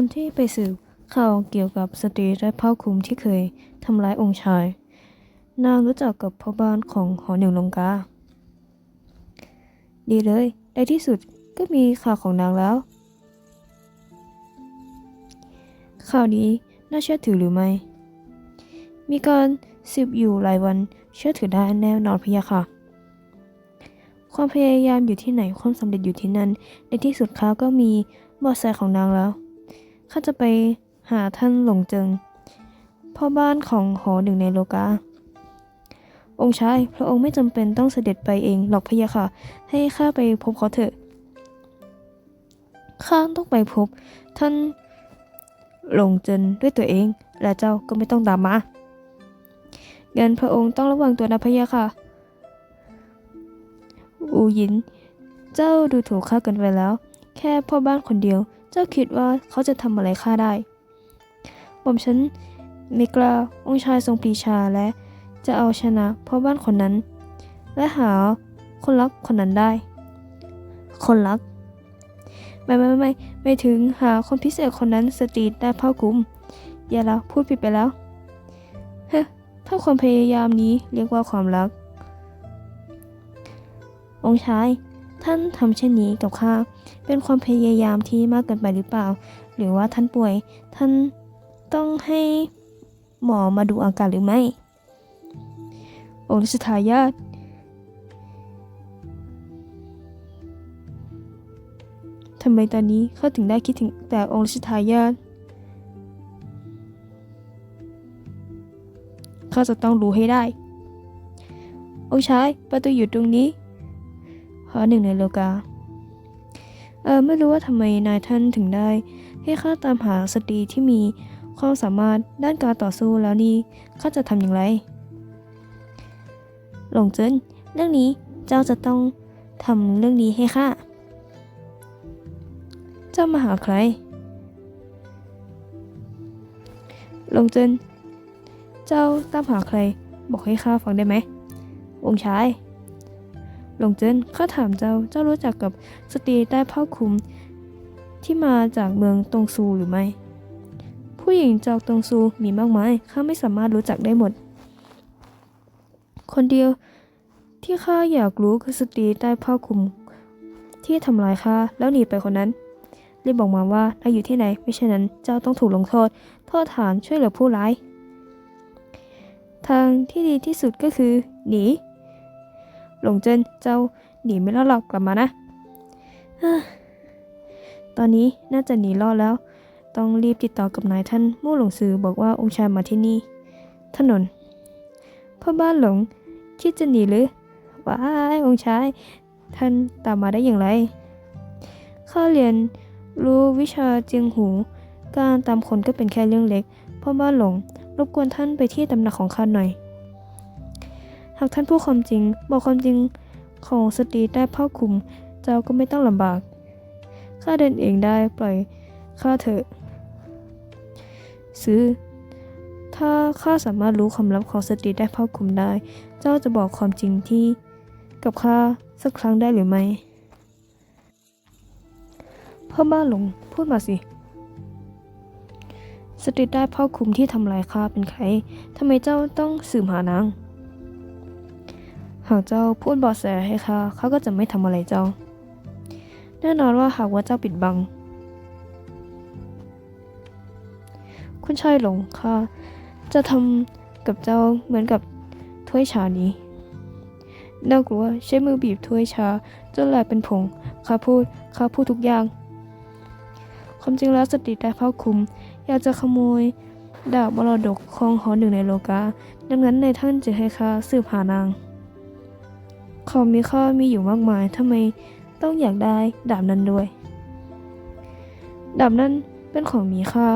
คนที่ไปสืบข่าวเกี่ยวกับสตรีและผ้าคลุมที่เคยทำร้ายองค์ชาย นางรู้จักกับพ่อบ้านของหอหนึ่งลงกา ดีเลย ในที่สุดก็มีข่าวของนางแล้ว ข่าวนี้น่าเชื่อถือหรือไม่ มีการสืบอยู่หลายวันเชื่อถือได้แน่นอนพะยะค่ะ ความพยายามอยู่ที่ไหนความสำเร็จอยู่ที่นั่น ในที่สุดข้าก็มีบาะแสของนางแล้ว ข้าจะไปหาท่านหลงเจิงพ่อบ้านของหอหนึ่งในโลกา องค์ชาย พระองค์ไม่จำเป็นต้องเสด็จไปเองหรอกพะยะค่ะ ให้ข้าไปพบเขาเถอะ ข้าต้องไปพบ ท่านหลงเจินด้วยตัวเอง และเจ้าก็ไม่ต้องตามมาเงั้นพระองค์ต้องระวังตัวนะพะยะค่ะ อูหยิน เจ้าดูถูกข้าเกินไปแล้ว แค่พ่อบ้านคนเดียว จ้าคิดว่าเขาจะทำอะไรข้าได้ผมฉันไม่กล้าองค์ชายทรงปรีชาและจะเอาชนะพ่อบ้านคนนั้น และหาคนรักคนนั้นได้ คนรัก ไม่ไม่ไม่ไม่ไม่ถึงหาคนพิเศษคนนั้นสตรีทได้ผ้าคลุมอย่าละพูดผิดไปแล้วเฮ้ถ้าความพยายามนี้เรียกว่าความรัก องค์ชาย ท่านทำเช่นนี้กับข้าเป็นความพยายามที่มากเกินไปหรือเปล่า หรือว่าท่านป่วย ท่านต้องให้หมอมาดูอาการหรือไม่ องค์รัชทายาททำไมตอนนี้ข้าถึงได้คิดถึงแต่องค์รัชทายาทข้าจะต้องรู้ให้ได้ องค์ชายประตูอยู่ตรงนี้ หอหนึ่งในโลกา เออไม่รู้ว่าทำไมนายท่านถึงได้ ให้ข้าตามหาสตรีที่มีความสามารถด้านการต่อสู้แล้วนี่ข้าจะทำอย่างไร หลงเจินเรื่องนี้เจ้าจะต้องทำเรื่องนี้ให้ข้า เจ้ามาหาใคร หลงเจินเจ้าตามหาใคร บอกให้ข้าฟังได้ไหมองชาย หลงเจินข้าถามเจ้า เจ้ารู้จักกับสตรีใต้ผ้าคลุม ที่มาจากเมืองตงซูหรือไม่ ผู้หญิงจากตงซูมีมากมาย ข้าไม่สามารถรู้จักได้หมด คนเดียวที่ข้าอยากรู้คือสตรีใต้ผ้าคลุม ที่ทำร้ายข้าแล้วหนีไปคนนั้นรีบบอกมาว่าถ้าอยู่ที่ไหน ไม่เช่นนั้นเจ้าต้องถูกลงโทษโทษฐานช่วยเหลือผู้ร้าย ทางที่ดีที่สุดก็คือ หนี หลงเจินเจ้าหนีไม่รอดหรอกกลับมานะ ตอนนี้น่าจะหนีรอดแล้ว ต้องรีบติดต่อกับนายท่านมู่หลงซือบอกว่าองค์ชายมาที่นี่ ถนนพ่อบ้านหลง คิดจะหนีหรือว้ายองค์ชาย ท่านตามมาได้อย่างไรข้าเรียนรู้วิชาเจียงหู การตามคนก็เป็นแค่เรื่องเล็กพ่อบ้านหลง รบกวนท่านไปที่ตำหนักของข้าหน่อย หากท่านพูดความจริง บอกความจริงของสตรีได้ผ้าคลุม เจ้าก็ไม่ต้องลำบาก ข้าเดินเองได้ปล่อยข้าเถอะ ซื้อ ถ้าข้าสามารถรู้ความลับของสตรีได้ผ้าคลุมได้ เจ้าจะบอกความจริงที่กับข้าสักครั้งได้หรือไม่พ่อบ้าหลงพูดมาสิสตรีได้ผ้าคลุมที่ทำลายข้าเป็นใคร ทำไมเจ้าต้องสืบหานาง หากเจ้าพูดเบาแสให้ข้าเขาก็จะไม่ทำอะไรเจ้า แน่นอนว่าหากว่าเจ้าปิดบัง คุณชายหลงข้าจะทำกับเจ้าเหมือนกับถ้วยชานี้น่ากลัวใช้มือบีบถ้วยชาจนแหลกเป็นผงข้าพูดข้าพูดทุกอย่าง ความจริงแล้วสติได้ผ้าคุม อยากจะขโมยดาบมรดกของหอหนึ่งในโลกา ดังนั้นในท่านจะให้ข้าสืบหานาง ของมีค่ามีอยู่มากมายทำไมต้องอยากได้ดาบนั้นด้วย ดาบนั้นเป็นของมีค่า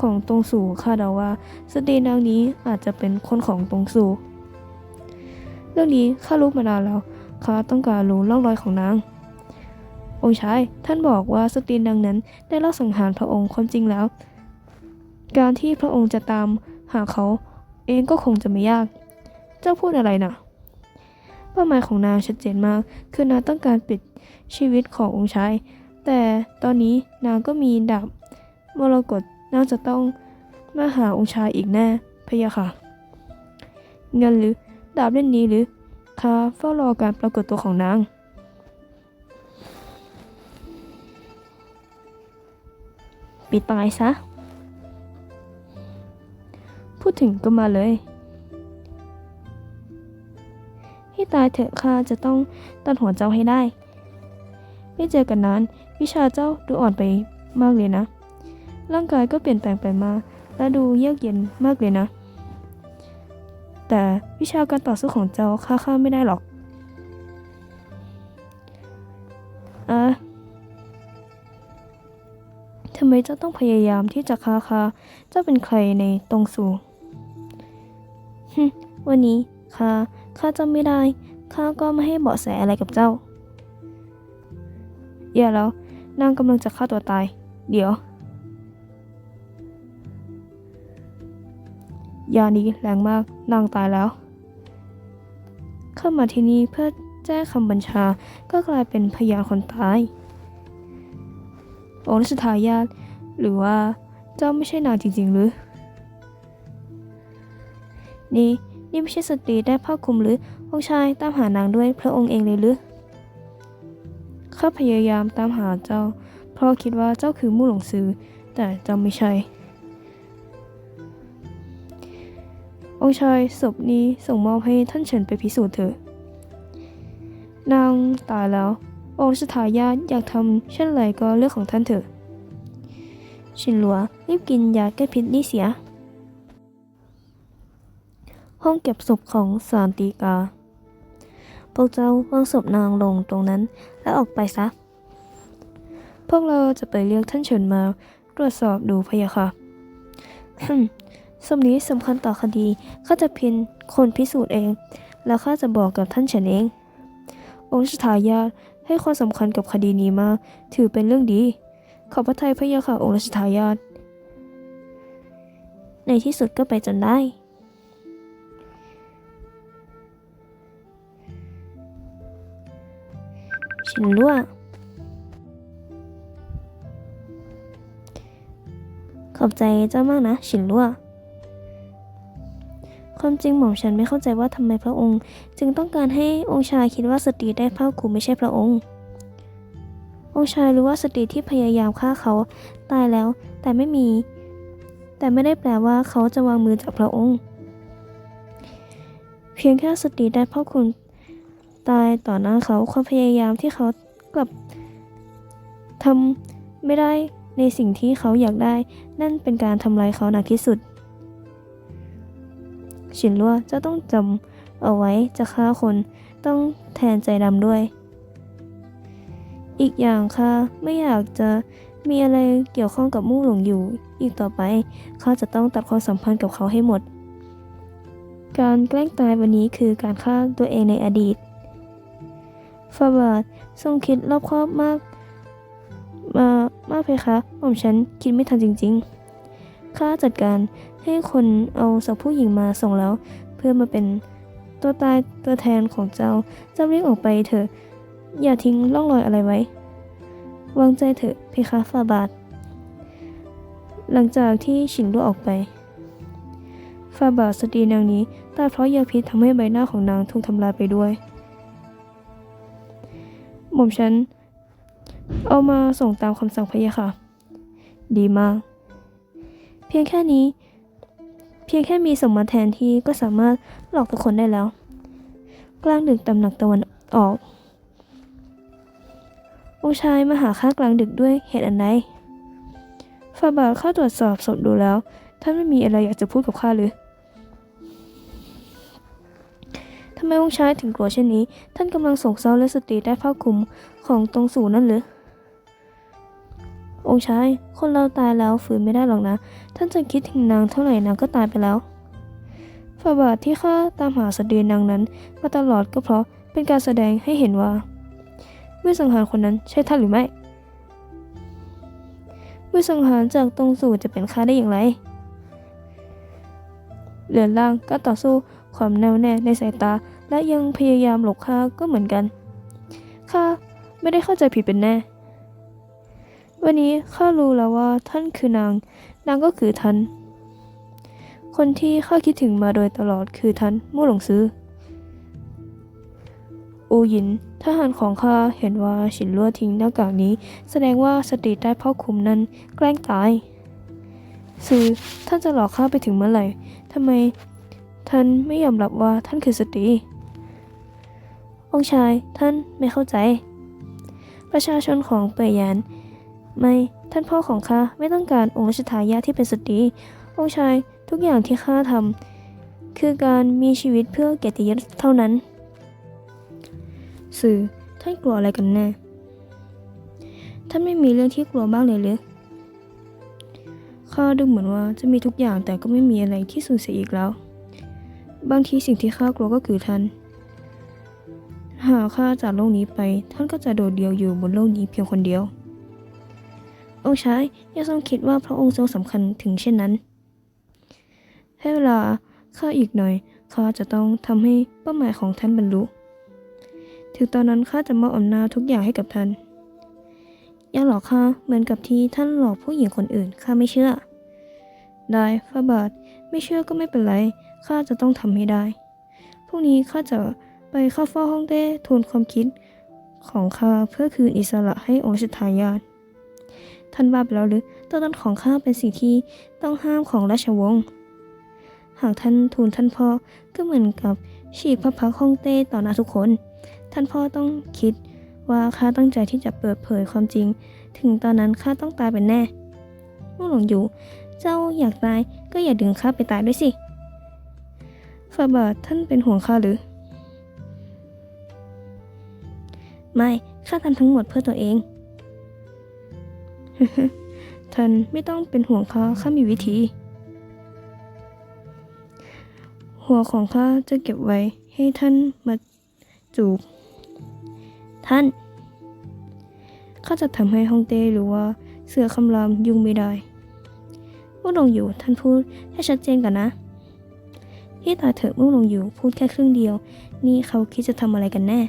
ของตรงสู่ข้าเดาว่าสตรีนางนี้อาจจะเป็นคนของตรงสู่ เรื่องนี้ข้ารู้มานานแล้วข้าต้องการรู้ร่องรอยของนาง องค์ชายท่านบอกว่าสตรีนางนั้นได้ลอบสังหารพระองค์ความจริงแล้ว การที่พระองค์จะตามหาเขาเองก็คงจะไม่ยาก เจ้าพูดอะไรนะ่ะ เป้าหมายของนางชัดเจนมาก คือนางต้องการปิดชีวิตขององค์ชาย แต่ตอนนี้นางก็มีดาบมรกตน่าจะต้องมาหาองค์ชายอีกแน่พะยะค่ะเงินหรือดาบเล่นนี้หรือข้าเฝ้ารอการปรากฏตัวของนางปิดปากซะ พูดถึงก็มาเลย ให้ตายเถอะข้าจะต้องตัดหัวเจ้าให้ได้ ไม่เจอกันนานวิชาเจ้าดูอ่อนไปมากเลยนะ ร่างกายก็เปลี่ยนแปลงไปมา และดูเยือกเย็นมากเลยนะ แต่วิชาการต่อสู้ของเจ้าข้าข้าไม่ได้หรอกอะทำไมเจ้าต้องพยายามที่จะฆ่าข้าเจ้าเป็นใครในตรงสู่วันนี้ข้า ข้าจำไม่ได้ ข้าก็ไม่ให้เบาะแสอะไรกับเจ้า อย่าแล้ว นางกำลังจะฆ่าตัวตาย เดี๋ยว ยานี้แรงมาก นางตายแล้ว เข้ามาที่นี่เพื่อแจ้งคำบัญชา ก็กลายเป็นพยานคนตาย องค์รัชทายาทหรือว่าเจ้าไม่ใช่นางจริงๆหรือ นี่ นี่ไม่ใช่สตรีได้ผ้าคลุมหรือองค์ชายตามหานางด้วยพระองค์เองเลยหรือข้าพยายามตามหาเจ้า เพราะคิดว่าเจ้าคือมู่หลงซือ แต่เจ้าไม่ใช่ องค์ชายศพนี้ส่งมอบให้ท่านเฉินไปพิสูจน์เถอะ นางตายแล้ว องค์สถายาทอยากทำเช่นไรก็เรื่องของท่านเถอะ ชินหลัวรีบกินยาแก้พิษนี่เสีย ห้องเก็บศพของสารตีกา พวกเจ้าวางศพนางลงตรงนั้นและออกไปซะ พวกเราจะไปเรียกท่านเฉินมาตรวจสอบดูพะยะค่ะสมนี้สำคัญต่อคดีข้าจะเพินคนพิสูจน์เอง แล้วข้าจะบอกกับท่านเฉินเอง องค์ชทายาทให้ความสำคัญกับคดีนี้มากถือเป็นเรื่องดี ขอบพระทัยพระยาค่ะองค์รัชทายาทในที่สุดก็ไปจนได้ ชินลั่วขอบใจเจ้ามากนะชินลั่วความจริงหม่อมฉันไม่เข้าใจว่าทำไมพระองค์ จึงต้องการให้องค์ชายคิดว่าสตรีได้ผ้าคุมไม่ใช่พระองค์ องค์ชายรู้ว่าสตรีที่พยายามฆ่าเขาตายแล้ว แต่ไม่มี แต่ไม่ได้แปลว่าเขาจะวางมือจากพระองค์ เพียงแค่สตรีได้ผ้าคุม ตายต่อหน้าเขาความพยายามที่เขากลับทำไม่ได้ในสิ่งที่เขาอยากได้ นั่นเป็นการทำลายเขาหนักที่สุด ฉินลั่วจ้าต้องจำเอาไว้จะฆ่าคนต้องแทนใจดำด้วย อีกอย่างค่ะไม่อยากจะมีอะไรเกี่ยวข้องกับมู่หลงอยู่ อีกต่อไปข้าจะต้องตัดความสัมพันธ์กับเขาให้หมด การแกล้งตายวันนี้คือการฆ่าตัวเองในอดีต ฟาบาททรงคิดรอบคอบมากมามากเพคะผมฉันคิดไม่ทันจริงๆ ข้าจัดการให้คนเอาศพผู้หญิงมาส่งแล้ว เพื่อมาเป็นตัวตายตัวแทนของเจ้าเจ้ารีบออกไปเถอะ อย่าทิ้งร่องรอยอะไรไว้ วางใจเถอะเพคะฟาบาท หลังจากที่ฉินรั่วออกไป ฟาบาทสตรีนางนี้ตายเพราะยาพิษทำให้ใบหน้าของนางถูกทำลายไปด้วย หม่อมฉัน เอามาส่งตามคำสั่งพะยะค่ะ ดีมาก เพียงแค่นี้ เพียงแค่มีสมมาแทนที่ก็สามารถหลอกทุกคนได้แล้ว กลางดึกตำหนักตะวันออก องค์ชายมาหาข้ากลางดึกด้วยเหตุอันใดฟาบาทข้าตรวจสอบศพดูแล้ว ท่านไม่มีอะไรอยากจะพูดกับข้าหรือ ไมองค์ชายถึงกลัวเช่นนี้ ท่านกำลังโศกเศร้าและสตรีได้ผ้าคลุมของตรงสู่นั่นหรือ องค์ชาย คนเราตายแล้วฝืนไม่ได้หรอกนะ ท่านจะคิดถึงนางเท่าไหร่นางก็ตายไปแล้วฝ่าบาทที่ข้าตามหาสตรีนางนั้นมาตลอดก็เพราะเป็นการแสดงให้เห็นว่าวิสังหารคนนั้นใช่ท่านหรือไม่วิสังหารจากตรงสู่จะเป็นข้าได้อย่างไรเรือนล่างก็ต่อสู้ความแน่วแน่ในสายตา และยังพยายามหลบข้าก็เหมือนกันข้าไม่ได้เข้าใจผิดเป็นแน่ วันนี้ข้ารู้แล้วว่าท่านคือนาง นางก็คือท่าน คนที่ข้าคิดถึงมาโดยตลอดคือท่านมู่หลงซื้อ อูหยินทหารของข้าเห็นว่าฉินลั่วทิ้งหน้ากากนี้ แสดงว่าสตรีใต้ผ้าคลุมนั้นแกล้งตายสื่อท่านจะหลอกข้าไปถึงเมื่อไหร่ทำไมท่านไม่ยอมรับว่าท่านคือสตรี องค์ชายท่านไม่เข้าใจ ประชาชนของเปยยานไม่ท่านพ่อของข้าไม่ต้องการองค์รัชทายาทที่เป็นสตรีองค์ชายทุกอย่างที่ข้าทำคือการมีชีวิตเพื่อเกียรติยศเท่านั้น สื่อท่านกลัวอะไรกันแน่ท่านไม่มีเรื่องที่กลัวบ้างเลยหรือข้าดูเหมือนว่าจะมีทุกอย่างแต่ก็ไม่มีอะไรที่สูญเสียอีกแล้ว บางทีสิ่งที่ข้ากลัวก็คือท่าน หากข้าจากโลกนี้ไป ท่านก็จะโดดเดี่ยวอยู่บนโลกนี้เพียงคนเดียว องค์ชายอย่าทรงคิดว่าพระองค์ทรงสำคัญถึงเช่นนั้น ให้เวลาข้าอีกหน่อยข้าจะต้องทำให้เป้าหมายของท่านบรรลุ ถึงตอนนั้นข้าจะมอบอำนาจทุกอย่างให้กับท่าน อย่าหลอกข้าเหมือนกับที่ท่านหลอกผู้หญิงคนอื่นข้าไม่เชื่อ ได้ฟ้าบาทไม่เชื่อก็ไม่เป็นไรข้าจะต้องทำให้ได้พรุ่งนี้ข้าจะ ไปเข้าเฝ้าห้องเต้ทูลความคิดของข้าเพื่อคืนอิสระให้องค์ชทายาทท่านบ้าไปแล้วหรือตัวตนของข้าเป็นสิ่งที่ต้องห้ามของราชวงศ์หากท่านทูลท่านพ่อก็เหมือนกับฉีกพระพักฮ่องเต้ต่อหน้าทุกคน ท่านพ่อต้องคิดว่าข้าตั้งใจที่จะเปิดเผยความจริง ถึงตอนนั้นข้าต้องตายเป็นแน่มู่หลงอยู่ เจ้าอยากตายก็อย่าดึงข้าไปตายด้วยสิฝ่าบาทท่านเป็นห่วงข้าหรือ ไม่ข้าทำทั้งหมดเพื่อตัวเองท่านไม่ต้องเป็นห่วงข้าข้ามีวิธี หัวของข้าจะเก็บไว้ให้ท่านมาจูบ ท่านข้าจะทำให้ฮ่องเต้รู้ว่าเสือคำรามยุ่งไม่ได้มุ่งลงอยู่ท่านพูดให้ชัดเจนก่อนนะที่ตาเถอะมุ่งลงอยู่พูดแค่ครึ่งเดียว นี่เขาคิดจะทำอะไรกันแน่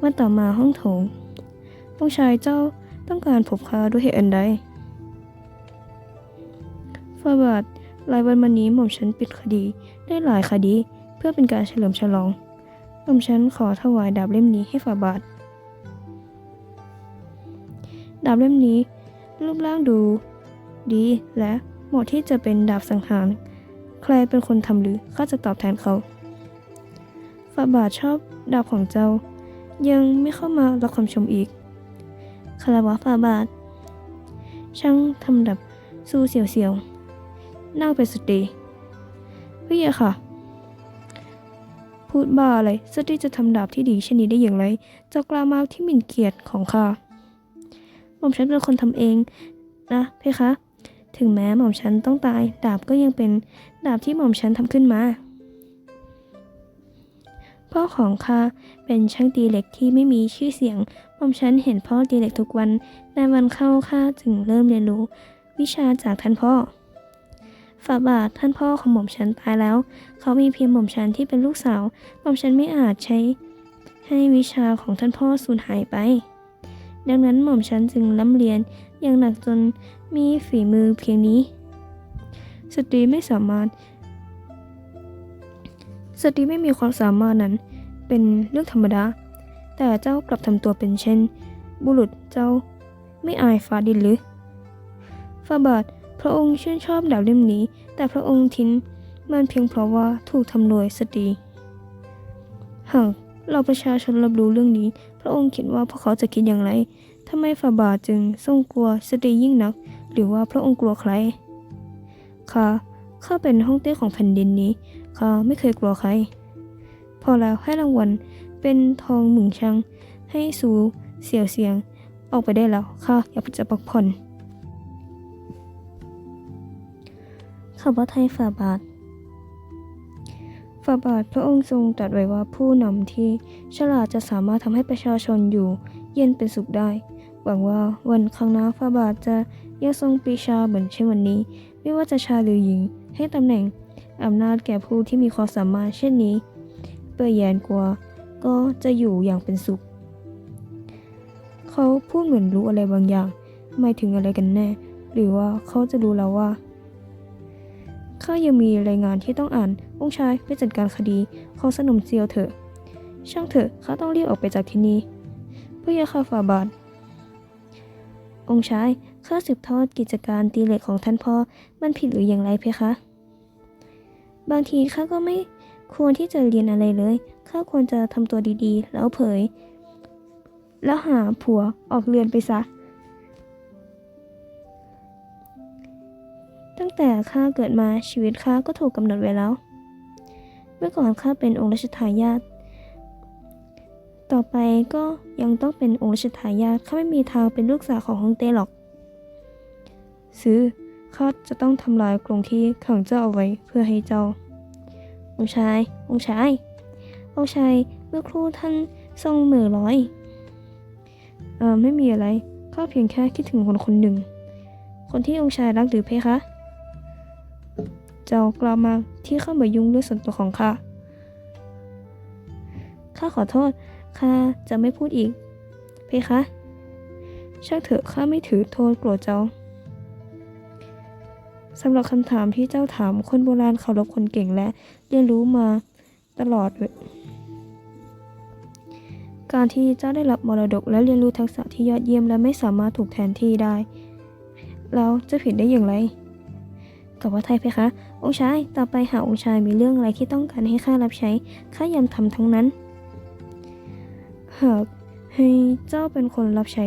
เมื่อต่อมาห้องโถงองชายเจ้าต้องการพบข้าด้วยเหตุอันใดฟาบาทหลายวันมานี้หม่อมฉันปิดคดีได้หลายคดีเพื่อเป็นการเฉลิมฉลอง หม่อมฉันขอถวายดาบเล่มนี้ให้ฝ่าบาทดาบเล่มนี้ รูปร่างดู ดีและเหมาะที่จะเป็นดาบสังหาร ใครเป็นคนทำหรือข้าจะตอบแทนเขาฝ่าบาทชอบดาบของเจ้า ยังไม่เข้ามารับคำชมอีก คารวะฝาบาท ช่างทำดับสู้เสียวๆน่าเป็นสตรีพี่อะค่ะ พูดบ้าอะไรสตรีจะทำดาบที่ดีเช่นนี้ได้อย่างไรเจ้ากล้ามากที่หมิ่นเกียรติของข้าหม่อมฉันเป็นคนทำเองนะเพคะ ถึงแม้หม่อมฉันต้องตาย ดาบก็ยังเป็นดาบที่หม่อมฉันทำขึ้นมา พ่อของข้าเป็นช่างตีเหล็กที่ไม่มีชื่อเสียงหม่อมฉันเห็นพ่อตีเหล็กทุกวันในวันเข้าข้าจึงเริ่มเรียนรู้ วิชาจากท่านพ่อฝ่าบาทท่านพ่อของหม่อมฉันตายแล้ว เขามีเพียงหม่อมฉันที่เป็นลูกสาวหม่อมฉันไม่อาจใช้ ให้วิชาของท่านพ่อสูญหายไป ดังนั้นหม่อมฉันจึงร่ำเรียนอย่างหนักจนมีฝีมือเพียงนี้ สตรีไม่สามารถ สตรีไม่มีความสามารถนั้นเป็นเรื่องธรรมดา แต่เจ้ากลับทำตัวเป็นเช่น บุรุษเจ้าไม่อายฟ้าดินหรือฟาบาทพระองค์ชื่นชอบดาบเล่มนี้ แต่พระองค์ทิ้งมันเพียงเพราะว่าถูกทำโดยสตรี หากเราประชาชนรับรู้เรื่องนี้ พระองค์คิดว่าพวกเขาจะคิดอย่างไรทำไมฝ่าบาทจึงทรงกลัวสตรียิ่งนัก หรือว่าพระองค์กลัวใครข้า ข้าเป็นห้องเต้ของแผ่นดินนี้ข้าไม่เคยกลัวใคร พอแล้วให้รางวัลเป็นทองหมึงชัง ให้สูเสียวเสียง ออกไปได้แล้วข้าอยากจะพักผ่อนข้าพระไทยฝ่าบาทฝ่าบาทพระองค์ทรงตรัสไว้ว่าผู้นำที่ฉลาดจะสามารถทำให้ประชาชนอยู่ เย็นเป็นสุขได้ หวังว่าวันข้างหน้าฝ่าบาทจะยังทรงปีชาเหมือนเช่นวันนี้ ไม่ว่าจะชายหรือหญิง ให้ตำแหน่งอำนาจแก่ผู้ที่มีความสามารถเช่นนี้ เปื่อยแยนกว่าก็จะอยู่อย่างเป็นสุข เขาพูดเหมือนรู้อะไรบางอย่างหมายถึงอะไรกันแน่ หรือว่าเขาจะรู้แล้วว่าข้ายังมีรายงานที่ต้องอ่าน องค์ชายไปจัดการคดีของสนมเซียวเถอะ ช่างเถอะข้าต้องรีบออกไปจากที่นี่เพื่อข้าฝ่าบาท องค์ชายข้าสืบทอดกิจการตีเหล็กของท่านพ่อ มันผิดหรืออย่างไรเพคะ บางทีข้าก็ไม่ควรที่จะเรียนอะไรเลย ข้าควรจะทำตัวดีๆ แล้วเผย แล้วหาผัวออกเรือนไปซะ ตั้งแต่ข้าเกิดมาชีวิตข้าก็ถูกกำหนดไว้แล้ว เมื่อก่อนข้าเป็นองค์รัชทายาท ต่อไปก็ยังต้องเป็นองค์รัชทายาท ข้าไม่มีทางเป็นลูกสาวของฮองเต้หรอก ซื้อ ข้าจะต้องทำลายกรงที่ขังเจ้าเอาไว้เพื่อให้เจ้า องค์ชาย องค์ชาย องค์ชายเมื่อครู่ท่านทรงเหมือลอยเออไม่มีอะไรข้าเพียงแค่คิดถึงคนคนหนึ่ง คนที่องค์ชายรักหรือเพคะ เจ้ากล้าวมาที่เข้ามายุ่งเรื่องส่วนตัวของข้า ข้าขอโทษ ข้าจะไม่พูดอีก เพคะช่างเถอะข้าไม่ถือโทษโกรธเจ้า สำหรับคำถามที่เจ้าถามคนโบราณเคารพคนเก่งและเรียนรู้มาตลอด การที่เจ้าได้รับมรดกและเรียนรู้ทักษะที่ยอดเยี่ยมและไม่สามารถถูกแทนที่ได้ แล้วจะผิดได้อย่างไรกับว่าไทยเพคะ องค์ชาย ต่อไปหาองค์ชายมีเรื่องอะไรที่ต้องการให้ข้ารับใช้ ข้ายอมทำทั้งนั้น หากให้เจ้าเป็นคนรับใช้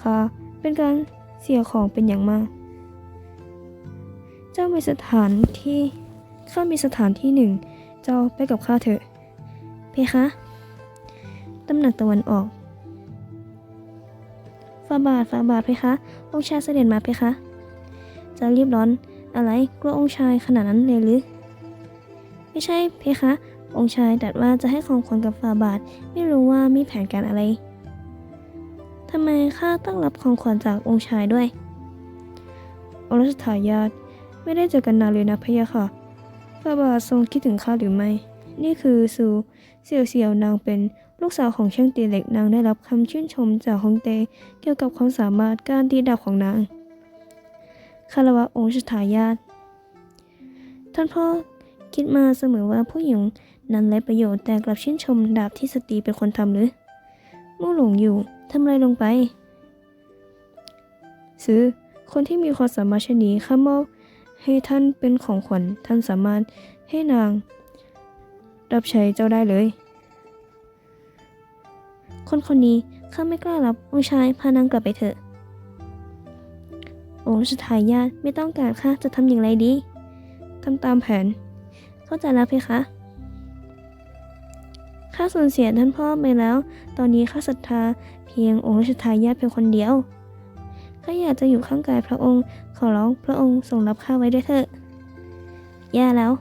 ข้าเป็นการเสียของเป็นอย่างมาก เจ้ามีสถานที่ข้ามีสถานที่หนึ่ง เจ้าไปกับข้าเถอะ เพคะตำหนักตะวันออกฟาบาทฟาบาทเพคะ องค์ชายเสด็จมาเพคะจะรีบร้อน อะไรกลัวองค์ชายขนาดนั้นเลยหรือ ไม่ใช่เพคะ องค์ชายตัดว่าจะให้ของขวัญกับฟาบาท ไม่รู้ว่ามีแผนการอะไรทำไมข้าต้องรับของขวัญจากองค์ชายด้วย องค์รัชทายาท ไม่ได้เจอกันนานเลยนะพะยะค่ะฟาบาททรงคิดถึงข้าหรือไม่ นี่คือซูเสี่ยวเสี่ยวนางเป็นลูกสาวของช่างตีเหล็กนางได้รับคำชื่นชมจากฮงเต เกี่ยวกับความสามารถการตีดาบของนาง คารวะองค์ชทายาทท่านพ่อคิดมาเสมอว่าผู้หญิงนั้นไร้ประโยชน์แต่กลับชื่นชมดาบที่สตรีเป็นคนทำหรือมู่หลงอยู่ทำอะไรลงไป ซื้อ คนที่มีความสามารถเช่นนี้ข้ามอบ ให้ท่านเป็นของขวัญท่านสามารถให้นาง รับใช้เจ้าได้เลย คนคนนี้ข้าไม่กล้ารับองค์ชายพานางกลับไปเถอะ องค์ชทายาทไม่ต้องการค่ะจะทำอย่างไรดีทำตามแผน เข้าใจแล้วเพคะข้าสูญเสียท่านพ่อไปแล้ว ตอนนี้ข้าศรัทธาเพียงองค์ชทายาทเพียงคนเดียวข้าอยากจะอยู่ข้างกายพระองค์ ขอร้องพระองค์ทรงรับข้าไว้ด้วยเถอะแย่แล้ว